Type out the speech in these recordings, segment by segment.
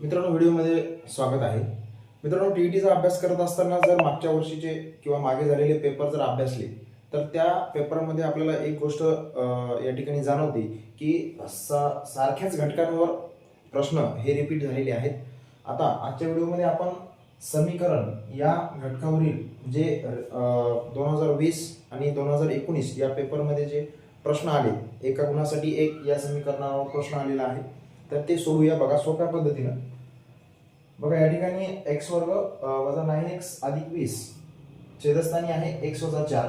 मित्रांनो व्हिडिओमध्ये स्वागत आहे. मित्रांनो टी टीचा अभ्यास करत असताना जर मागच्या वर्षीचे किंवा मागे झालेले पेपर जर अभ्यासले तर त्या पेपरमध्ये आपल्याला एक गोष्ट या ठिकाणी जाणवते की सा सारख्याच घटकांवर प्रश्न हे रिपीट झालेले आहेत. आता आजच्या व्हिडिओमध्ये आपण समीकरण या घटकावरील जे दोन हजार वीस आणि दोन हजार एकोणीस या पेपरमध्ये जे प्रश्न आले एका गुणासाठी एक या समीकरणावर प्रश्न आलेला आहे. तर ते सोडूया. बघा सोप्या पद्धतीनं. बघा या ठिकाणी एक्स वर्ग वजा नाईन एक्स अधिक वीस. छेदस्थानी आहे एक्स वजा चार.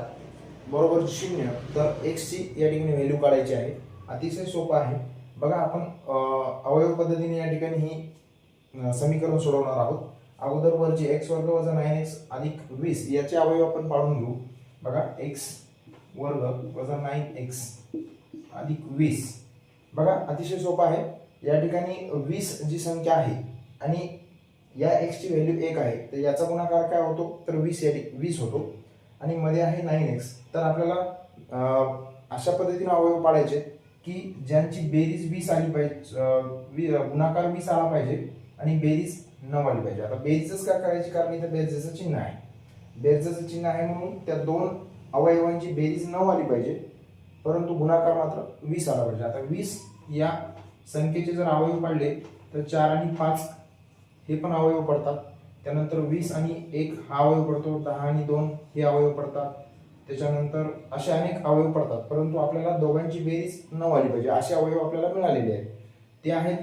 बरोबर शून्य. तर एक्सची या ठिकाणी व्हॅल्यू काढायची आहे. अतिशय सोपं आहे. बघा आपण अवयव पद्धतीने या ठिकाणी ही समीकरण सोडवणार आहोत. अगोदर वरची एक्स वर्ग वजा नाईन एक्स अधिक वीस याचे अवयव आपण पाडून घेऊ. बघा एक्स वर्ग वजा नाईन एक्स अधिक वीस. बघा अतिशय सोपं आहे. या ठिकाणी वीस जी संख्या आहे आणि या एक्सची व्हॅल्यू एक आहे तर याचा गुणाकार काय होतो? तर वीस या वीस होतो. आणि मध्ये आहे नाईन एक्स तर आपल्याला अशा पद्धतीनं अवयव पाडायचे की ज्यांची बेरीज वीस आली पाहिजे वी- गुणाकार वीस आला पाहिजे आणि बेरीज नऊ आली पाहिजे. आता बेरीजच का करायची? कारण इथं बेरजेचं चिन्ह आहे. बेरजेचं चिन्ह आहे म्हणून त्या दोन अवयवांची बेरीज नऊ आली पाहिजे परंतु गुणाकार मात्र वीस आला पाहिजे. आता वीस या संख्येचे जर अवयव पाडले तर चार आणि पाच हे पण अवयव पडतात. त्यानंतर वीस आणि एक हा अवयव पडतो दहा आणि दोन हे अवयव पडतात. त्याच्यानंतर असे अनेक अवयव पडतात. परंतु आपल्याला दोघांची बेरीज नऊ आली पाहिजे. असे अवयव आपल्याला मिळालेले आहेत. ते आहेत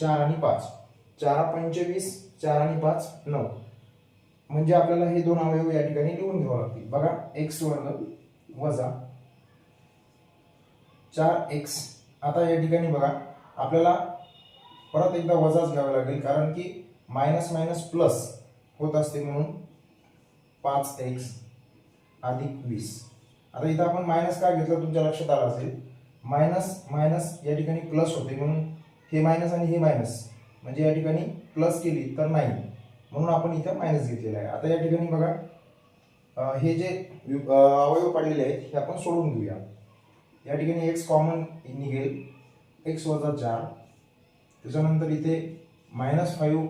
चार आणि पाच. चार पंचवीस चार आणि पाच नऊ. म्हणजे आपल्याला हे दोन अवयव या ठिकाणी लिहून घ्यावं लागतील. बघा एक्स वर्ग वजा चार एक्स. आता या ठिकाणी बघा आपल्याला परत एकदा वजाच घ्यावा लागेल कारण की मायनस मायनस प्लस होत असते म्हणून पाच एक्स अधिक वीस. आता इथं आपण मायनस का घेतलं तुमच्या लक्षात आलं असेल? मायनस मायनस या ठिकाणी प्लस होते म्हणून हे मायनस आणि हे मायनस म्हणजे या ठिकाणी प्लस केली तर नाही. म्हणून आपण इथं मायनस घेतलेलं आहे. आता या ठिकाणी बघा हे जे अवयव पडलेले आहेत हे आपण सोडून घेऊया या ठिकाणी एक्स कॉमन निघेल एक्स वजा चार. त्याच्यानंतर इथे मायनस फाईव्ह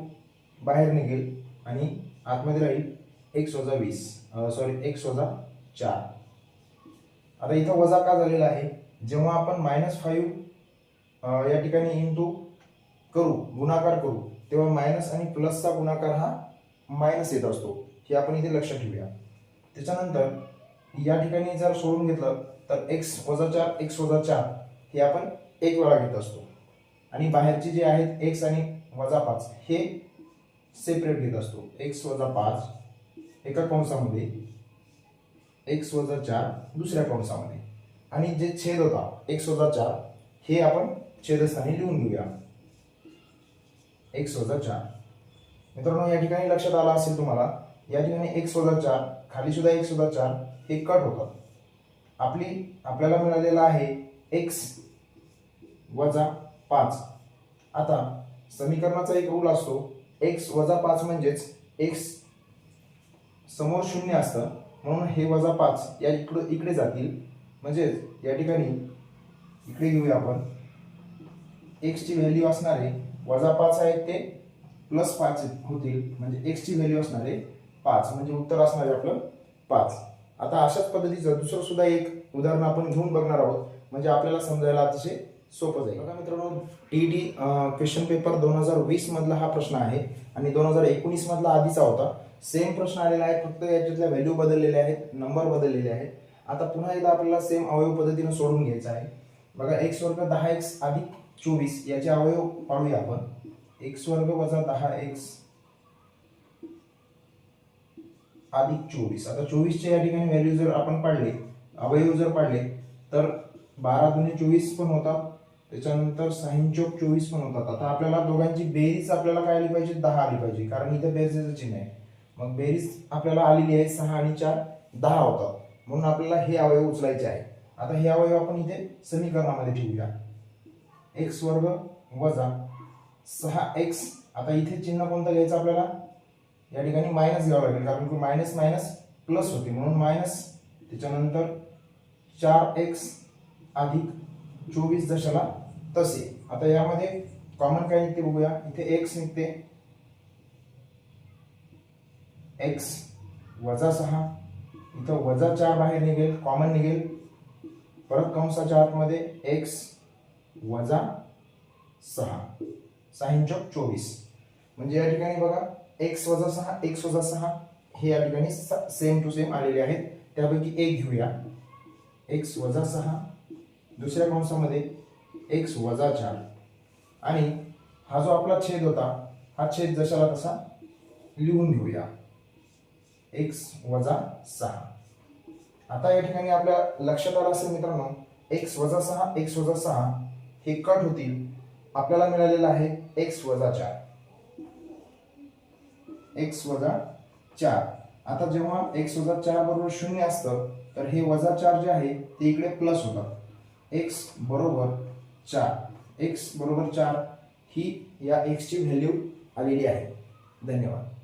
बाहेर निघेल आणि आतमध्ये राहील एक्स वजा वीस. सॉरी एक्स वजा चार. आता इथं वजा का झालेला आहे? जेव्हा आपण मायनस फाईव्ह या ठिकाणी इंटू करू गुणाकार करू तेव्हा मायनस आणि प्लसचा गुणाकार हा मायनस येत असतो. हे आपण इथे लक्षात ठेवूया. त्याच्यानंतर या ठिकाणी जर सोडून घेतलं तर एक्स वजा चार एक्स वजा चार हे आपण एक वेळा घेत असतो. आणि बाहेरचे जे आहेत एक्स आणि वजा पाच हे सेपरेट घेत असतो. एक्स वजा पाच एका कंसामध्ये एक्स वजा चार दुसऱ्या कंसामध्ये. आणि जे छेद होता एक्स वजा चार हे आपण छेदस्थानी लिहून घेऊया. एक्स वजा चार. मित्रांनो या ठिकाणी लक्षात आला असेल तुम्हाला या ठिकाणी एक्स वजा चार खाली सुद्धा एक्स वजा चार हे कट होतात आपली आपल्याला मिळालेला आहे एक्स वजा पाच. आता समीकरणाचा एक रूल असतो. एक्स वजा पाच म्हणजेच एक्स समोर शून्य असतं. म्हणून हे वजा पाच या इकडं इकडे जातील. म्हणजेच या ठिकाणी इकडे घेऊया आपण. एक्सची व्हॅल्यू असणारे वजा पाच आहेत ते प्लस पाच होतील. म्हणजे एक्सची व्हॅल्यू असणारे पाच. म्हणजे उत्तर असणारे आपलं पाच. आता अशाच पद्धतीचं दुसरं सुद्धा एक उदाहरण आपण घेऊन बघणार आहोत. म्हणजे आपल्याला समजायला अतिशय सोपं जाईल. बघा मित्रांनो टी डी क्वेश्चन पेपर दोन हजार वीस मधला हा प्रश्न आहे आणि दोन हजार एकोणीस मधला आधीचा होता. सेम प्रश्न आलेला आहे फक्त याच्यातल्या व्हॅल्यू बदललेल्या आहेत नंबर बदललेले आहेत. आता पुन्हा एकदा आपल्याला सेम अवयव पद्धतीनं सोडून घ्यायचा आहे. बघा एक्स वर्ग दहा एक्स अधिक चोवीस याचे अवयव पाहूया आपण. एक्स वर्ग वजा दहा एक्स अधिक चोवीस. आता चोवीसच्या या ठिकाणी व्हॅल्यू जर आपण पाडले अवयव जर पाडले तर बारा दुने चोवीस पण होतात. त्याच्यानंतर साईन चौक चोवीस पण होतात. आता आपल्याला दोघांची बेरीज आपल्याला काय आली पाहिजे? दहा आली पाहिजे. कारण इथं बेरजेचं चिन्ह आहे. मग बेरीज आपल्याला आलेली आहे सहा आणि चार दहा होतात. म्हणून आपल्याला हे अवयव उचलायचे आहे. आता हे अवयव आपण इथे समीकरणामध्ये ठेवूया. एक्स वर्ग वजा सहा एक्स. आता इथे चिन्ह कोणतं घ्यायचं आपल्याला? या ठिकाणी मायनस घ्यावं लागेल कारण की मायनस मायनस प्लस होते. म्हणून मायनस त्याच्यानंतर चार एक्स अधिक चोवीस दशाला तसे. आता यामध्ये कॉमन काय निघते बघूया. इथे एक्स निघते. एक्स वजा सहा. इथं वजा चार बाहेर निघेल कॉमन निघेल. परत कंसाच्या आतमध्ये एक्स वजा सहा. सहा चौक चोवीस. म्हणजे या ठिकाणी बघा एक्स वजा सहा एक्स वजा सहा हे या ठिकाणी सेम टू सेम आलेले आहेत. त्यापैकी एक घेऊया. एक्स वजा सहा दुसऱ्या कंसामध्ये एक्स वजा चार. आणि हा जो आपला छेद होता हा छेद जशाला तसा लिहून घेऊया. एक्स वजा सहा. आता या ठिकाणी आपल्या लक्षात आलं असेल मित्रांनो एक्स वजा सहा एक्स वजा सहा हे कट होतील. आपल्याला मिळालेलं आहे एक्स वजा चार. एक्स वजा चार. आता जेव्हा एक्स वजा चार बरोबर शून्य असतं तर हे वजा चार जे आहे ते इकडे प्लस होतात. एक्स बरोबर चार. एक्स बरोबर चार ही या एक्सची व्हॅल्यू आलेली आहे. धन्यवाद.